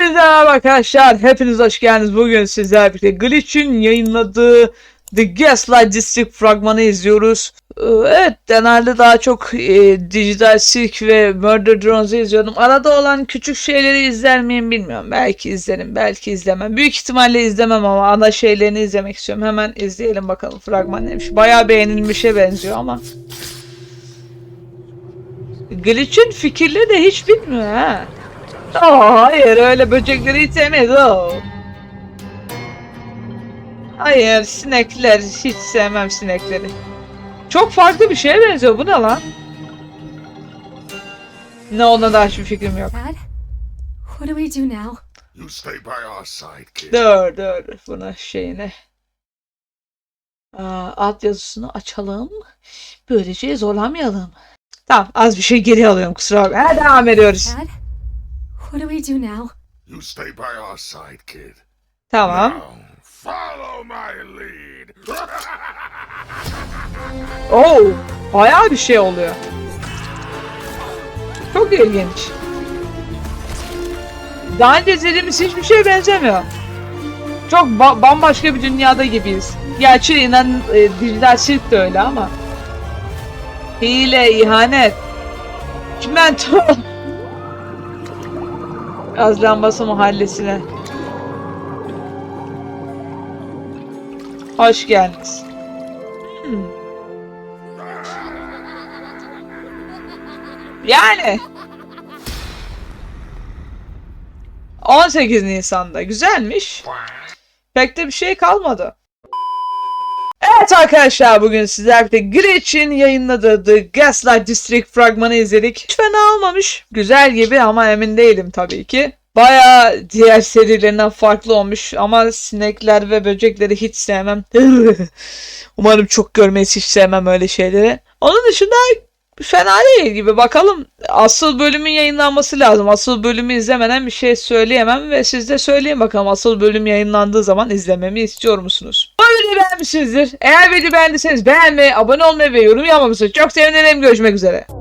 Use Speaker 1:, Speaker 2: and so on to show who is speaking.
Speaker 1: Hepinize merhaba arkadaşlar. Hepiniz hoş geldiniz. Bugün sizlerle birlikte Glitch'in yayınladığı The Gaslight District fragmanı izliyoruz. Ee, Evet genelde daha çok e, Digital Silk ve Murder Drones'u izliyordum. Arada olan küçük şeyleri izler miyim bilmiyorum. Belki izlerim, belki izlemem. Büyük ihtimalle izlemem ama ana şeylerini izlemek istiyorum. Hemen izleyelim bakalım fragman neymiş. Bayağı beğenilmişe benziyor ama. Glitch'in fikirleri de hiç bitmiyor ha. Aa, hayır öyle böcekleri hiç sevmeyiz o. Hayır sinekler hiç sevmem sinekleri. Çok farklı bir şeye benziyor bu ne lan? Ne ona da hiçbir fikrim yok.
Speaker 2: Dad, what do we do now?
Speaker 3: You stay by our side, kid.
Speaker 1: Dur dur buna şeyine. Aa, alt yazısını açalım. Böylece zorlamayalım. Tamam az bir şey geri alıyorum kusura bakma. Devam ediyoruz.
Speaker 2: Dad, what do we do now?
Speaker 3: You stay by our side, kid.
Speaker 1: Tamam.
Speaker 3: Now, follow my lead.
Speaker 1: Oo, bayağı bir şey oluyor. Çok ilginç. Daha önce izlediğimiz hiçbir şeye benzemiyor. Çok ba- bambaşka bir dünyada gibiyiz. Gerçi inan e, dijital sirk de öyle ama. Hile, ihanet. Çimento. Gaz mahallesine. Hoş geldiniz. Hmm. Yani. 18 Nisan'da. Güzelmiş. Pek de bir şey kalmadı. Evet arkadaşlar bugün sizler birlikte Glitch'in yayınladığı The Gaslight District fragmanı izledik. Hiç fena olmamış. Güzel gibi ama emin değilim tabii ki. Baya diğer serilerinden farklı olmuş ama sinekler ve böcekleri hiç sevmem. Umarım çok görmeyiz hiç sevmem öyle şeyleri. Onun dışında fena değil gibi. Bakalım asıl bölümün yayınlanması lazım. Asıl bölümü izlemeden bir şey söyleyemem ve siz de söyleyin bakalım asıl bölüm yayınlandığı zaman izlememi istiyor musunuz? Bu videoyu beğenmişsinizdir. Eğer videoyu beğendiyseniz beğenmeyi, abone olmayı ve yorum yapmamışsınız. Çok sevinirim. Görüşmek üzere.